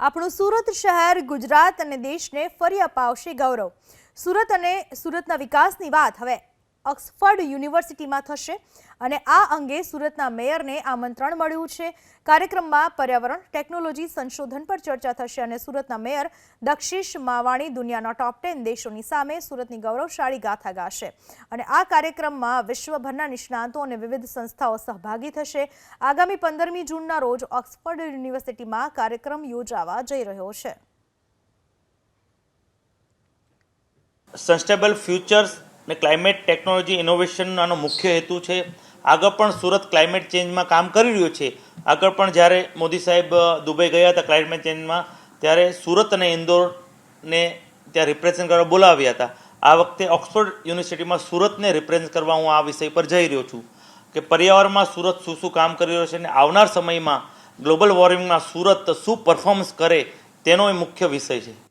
આપણું સુરત શહેર, ગુજરાત અને દેશને ફરી અપાવશે ગૌરવ. સુરત અને સુરતના વિકાસની વાત હવે ઓક્સફર્ડ યુનિવર્સિટીમાં થશે અને આ અંગે સુરતના મેયરને આમંત્રણ મળ્યું છે. કાર્યક્રમમાં પર્યાવરણ, ટેકનોલોજી, સંશોધન પર ચર્ચા થશે અને સુરતના મેયર દક્ષિશ માવાણી દુનિયાના ટોપ ટેન દેશોની સામે સુરતની ગૌરવશાળી ગાથા ગાશે. અને આ કાર્યક્રમમાં વિશ્વભરના નિષ્ણાતો અને વિવિધ સંસ્થાઓ સહભાગી થશે. આગામી પંદરમી જૂનના રોજ ઓક્સફર્ડ યુનિવર્સિટીમાં કાર્યક્રમ યોજાવા જઈ રહ્યો છે. સસ્ટેબલ ફ્યુચર્સ ને ક્લાઇમેટ ટેકનોલોજી ઇનોવેશન આનો મુખ્ય હેતુ છે. આગળ પણ સુરત ક્લાઇમેટ ચેન્જમાં કામ કરી રહ્યું છે. આગળ પણ જ્યારે મોદી સાહેબ દુબઈ ગયા હતા ક્લાઇમેટ ચેન્જમાં ત્યારે સુરત અને ઇન્દોરને ત્યાં રિપ્રેઝેન્ટ કરવા બોલાવ્યા હતા. આ વખતે ઓક્સફોર્ડ યુનિવર્સિટીમાં સુરતને રિપ્રેઝેન્ટ કરવા હું આ વિષય પર જઈ રહ્યો છું. કે પર્યાવરણમાં સુરત શું શું કામ કરી રહ્યો છે અને આવનાર સમયમાં ગ્લોબલ વોર્મિંગમાં સુરત શું પરફોર્મન્સ કરે તેનો એ મુખ્ય વિષય છે.